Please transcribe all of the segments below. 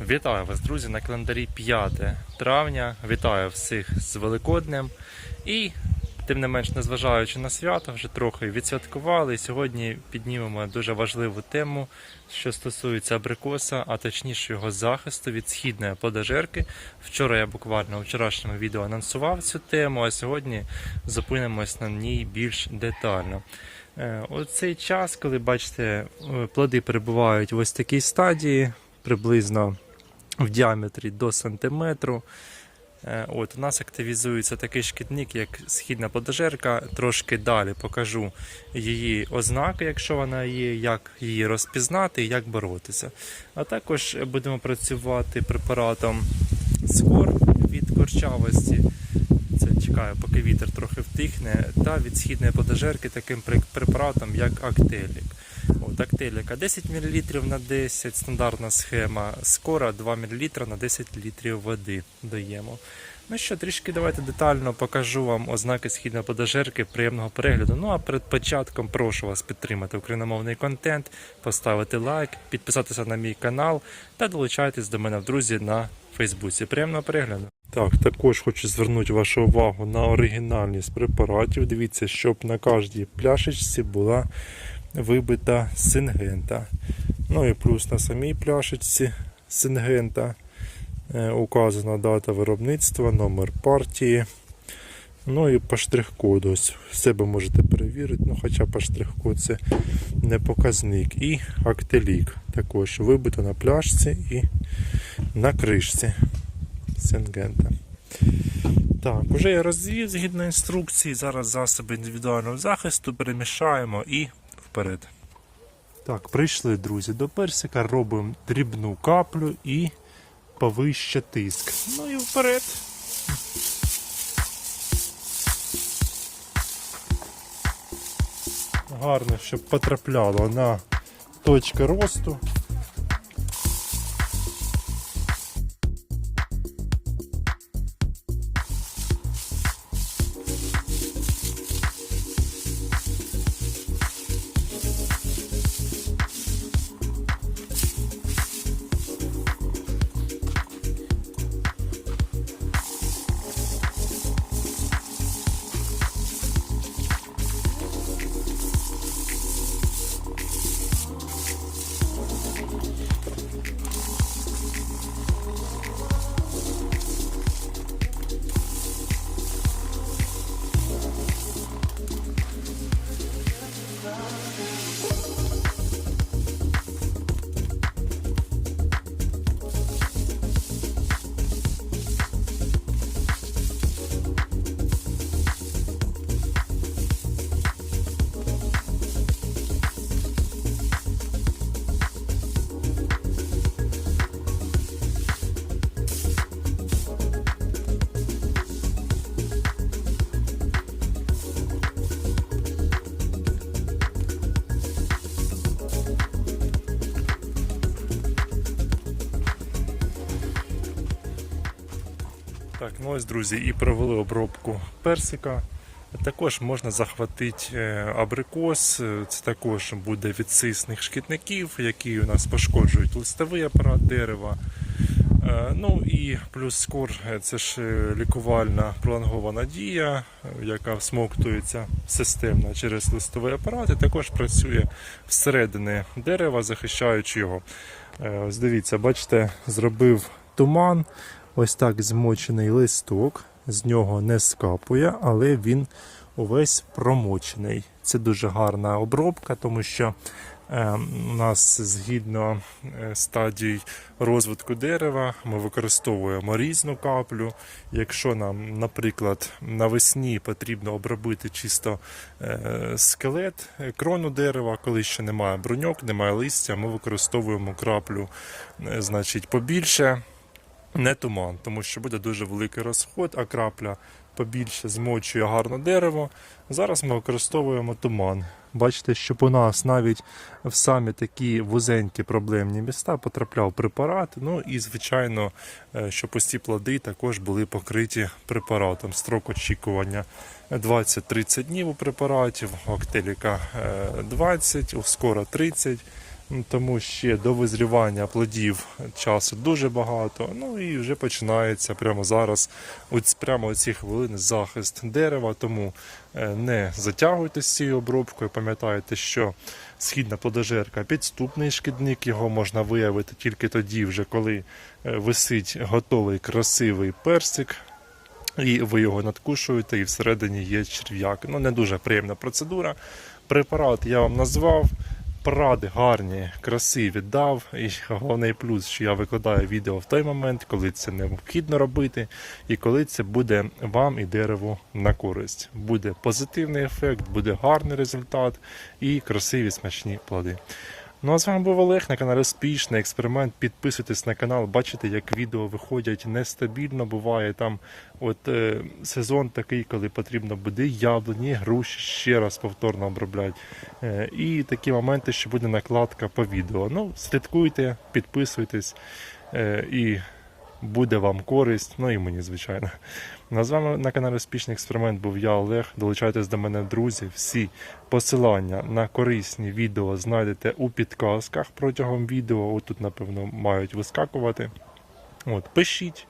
Вітаю вас, друзі, на календарі 5 травня. Вітаю всіх з Великоднем. І, тим не менш, незважаючи на свято, вже трохи відсвяткували. І сьогодні піднімемо дуже важливу тему, що стосується абрикоса, а точніше його захисту від східної подожерки. Вчора я буквально у вчорашньому відео анонсував цю тему, а сьогодні зупинимось на ній більш детально. Е, У цей час, коли бачите, е, плоди перебувають в ось такій стадії, приблизно в діаметрі до сантиметру. Е, От, у нас активізується такий шкідник, як східна подожерка. Трошки далі покажу її ознаки, якщо вона є, як її розпізнати і як боротися. А також будемо працювати препаратом скор від корчавості. Це чекаю, поки вітер трохи втихне, та від східної подожерки таким препаратом, як Актелік. От, Актеліка 10 мл на 10, стандартна схема. Скора 2 мл на 10 літрів води даємо. Ну що, трішки давайте детально покажу вам ознаки східної подожерки, приємного перегляду. Ну а перед початком прошу вас підтримати україномовний контент, поставити лайк, підписатися на мій канал та долучайтесь до мене в друзі на Фейсбуці. Приємного перегляду. Так, також хочу звернути вашу увагу на оригінальність препаратів. Дивіться, щоб на кожній пляшечці була вибита сингента. Ну і плюс на самій пляшечці сингента е, указана дата виробництва, номер партії. Ну і по штрих-коду. Ось в себе можете перевірити, ну хоча по штрих-код це не показник. І актелік також вибито на пляшці і на кришці сингента. Так, уже я розвів згідно інструкції. Зараз засоби індивідуального захисту перемішаємо і вперед. Так, прийшли, друзі, до персика, робимо дрібну каплю і повище тиск. Ну і вперед. Гарно, щоб потрапляло на точки росту. Так, ну ось, друзі, і провели обробку персика. Також можна захватити е, абрикос, це також буде від сисних шкідників, які у нас пошкоджують листовий апарат дерева. Е, Ну і плюс скор е, це ж лікувальна пролонгована дія, яка всмоктується системно через листовий апарат і також працює всередині дерева, захищаючи його. Ось дивіться, бачите, зробив туман, ось так змочений листок, з нього не скапує, але він увесь промочений. Це дуже гарна обробка, тому що е, у нас згідно е, стадій розвитку дерева ми використовуємо різну каплю. Якщо нам, наприклад, навесні потрібно обробити чисто е, скелет крону дерева, коли ще немає бруньок, немає листя, ми використовуємо краплю значить, побільше. Не туман, тому що буде дуже великий розход, а крапля побільше змочує гарно дерево. Зараз ми використовуємо туман. Бачите, щоб у нас навіть в самі такі вузенькі проблемні міста потрапляв препарат. Ну і, звичайно, е, щоб ці плоди також були покриті препаратом. Строк очікування 20-30 днів у препаратів, у актеліка е, 20, у скора 30. Тому ще до визрівання плодів часу дуже багато. Ну і вже починається прямо зараз, от прямо ці хвилини захист дерева. Тому е, не затягуйте з цією обробкою. Пам'ятайте, що східна плодожерка підступний шкідник, його можна виявити тільки тоді, вже коли е, висить готовий красивий персик. І ви його надкушуєте, і всередині є черв'як. Ну, не дуже приємна процедура. Препарат я вам назвав. Поради гарні, красиві дав. І головний плюс, що я викладаю відео в той момент, коли це необхідно робити, і коли це буде вам і дереву на користь. Буде позитивний ефект, буде гарний результат і красиві смачні плоди. Ну а з вами був Олег на каналі Успішний експеримент. Підписуйтесь на канал, бачите, як відео виходять нестабільно. Буває там от е, сезон такий, коли потрібно буде яблуні, груші ще раз повторно обробляти. Е, і такі моменти, що буде накладка по відео. Ну, слідкуйте, підписуйтесь е, і буде вам користь. Ну і мені, звичайно. Ну, а з вами на каналі Успішний експеримент був я, Олег. Долучайтесь до мене, друзі. Всі посилання на корисні відео знайдете у підказках протягом відео. Отут, напевно, мають вискакувати. От, пишіть.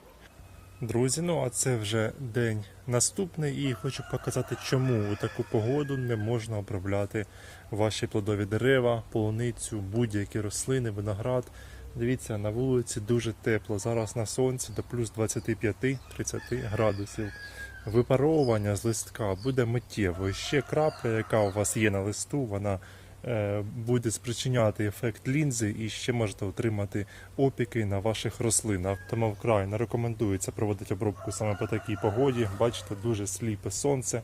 Друзі, ну а це вже день наступний, і хочу показати, чому у таку погоду не можна обробляти ваші плодові дерева, полуницю, будь-які рослини, виноград. Дивіться, на вулиці дуже тепло. Зараз на сонці до плюс 25-30 градусів. Випаровування з листка буде миттєво. Ще крапля, яка у вас є на листу, вона е, буде спричиняти ефект лінзи і ще можете отримати опіки на ваших рослинах. Тому вкрай не рекомендується проводити обробку саме по такій погоді. Бачите, дуже сліпе сонце.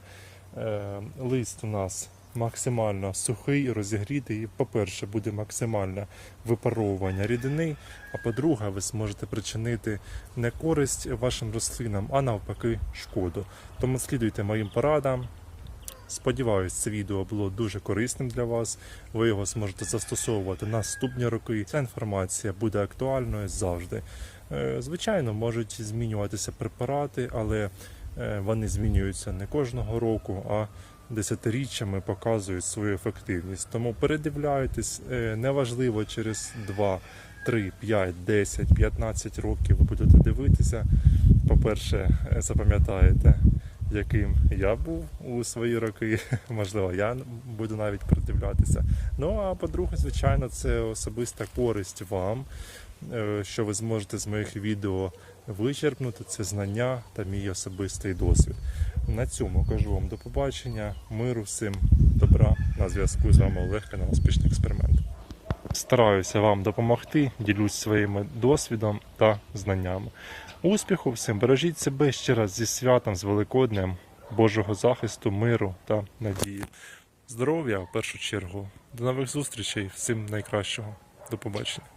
Е, лист у нас максимально сухий, розігрітий. По-перше, буде максимальне випаровування рідини, а по-друге, ви зможете причинити не користь вашим рослинам, а навпаки шкоду. Тому слідуйте моїм порадам. Сподіваюсь, це відео було дуже корисним для вас. Ви його зможете застосовувати наступні роки. Ця інформація буде актуальною завжди. Е, Звичайно, можуть змінюватися препарати, але е, вони змінюються не кожного року, а десятиріччями показують свою ефективність. Тому передивляйтесь, е, неважливо через 2, 3, 5, 10, 15 років ви будете дивитися. По-перше, е, запам'ятаєте, яким я був у свої роки. Можливо, я буду навіть передивлятися. Ну а по-друге, звичайно, це особиста користь вам, е, що ви зможете з моїх відео вичерпнути це знання та мій особистий досвід. На цьому кажу вам до побачення, миру всім, добра. На зв'язку з вами Олег, канал Успішний експеримент. Стараюся вам допомогти, ділюсь своїм досвідом та знаннями. Успіху всім, бережіть себе ще раз зі святом, з Великоднем, Божого захисту, миру та надії. Здоров'я в першу чергу. До нових зустрічей, всім найкращого. До побачення.